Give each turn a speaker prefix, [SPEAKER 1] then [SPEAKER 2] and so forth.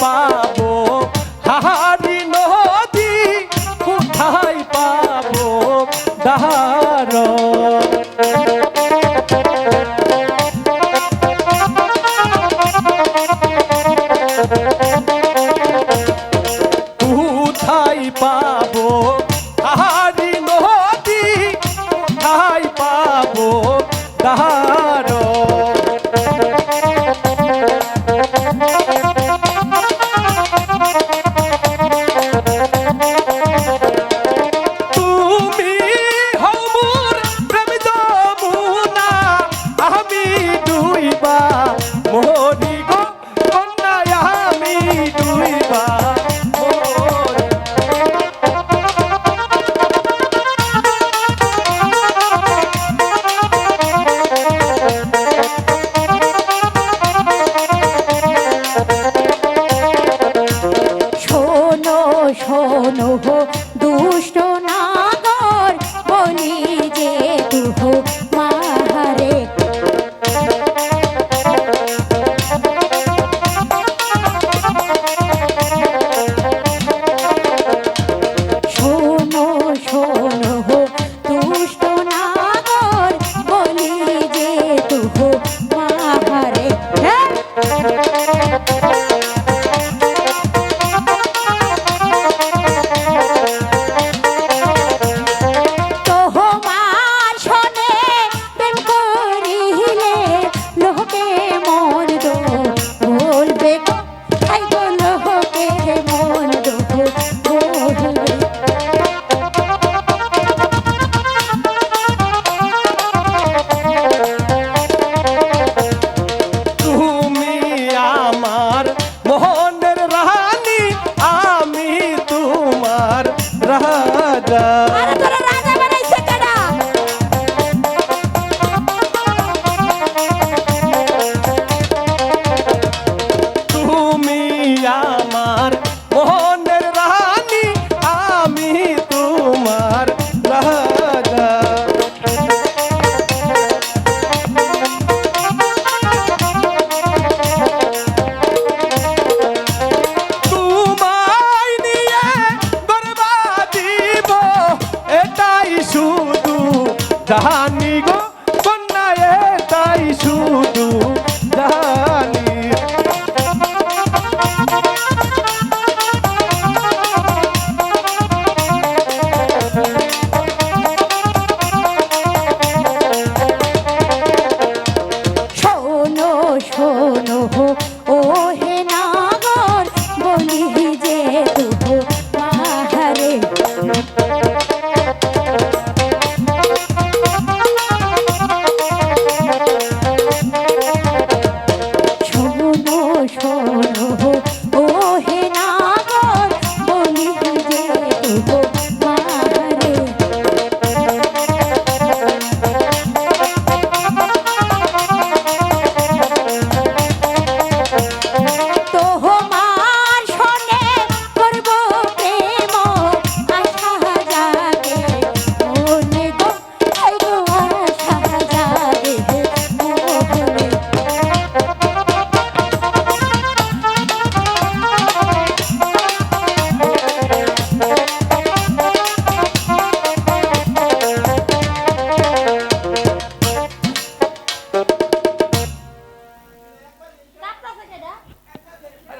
[SPEAKER 1] পাবো। হাহারি নদী কোথায় পাবো? দাহার। কোথায় পাবো? রাজা জাহানি গো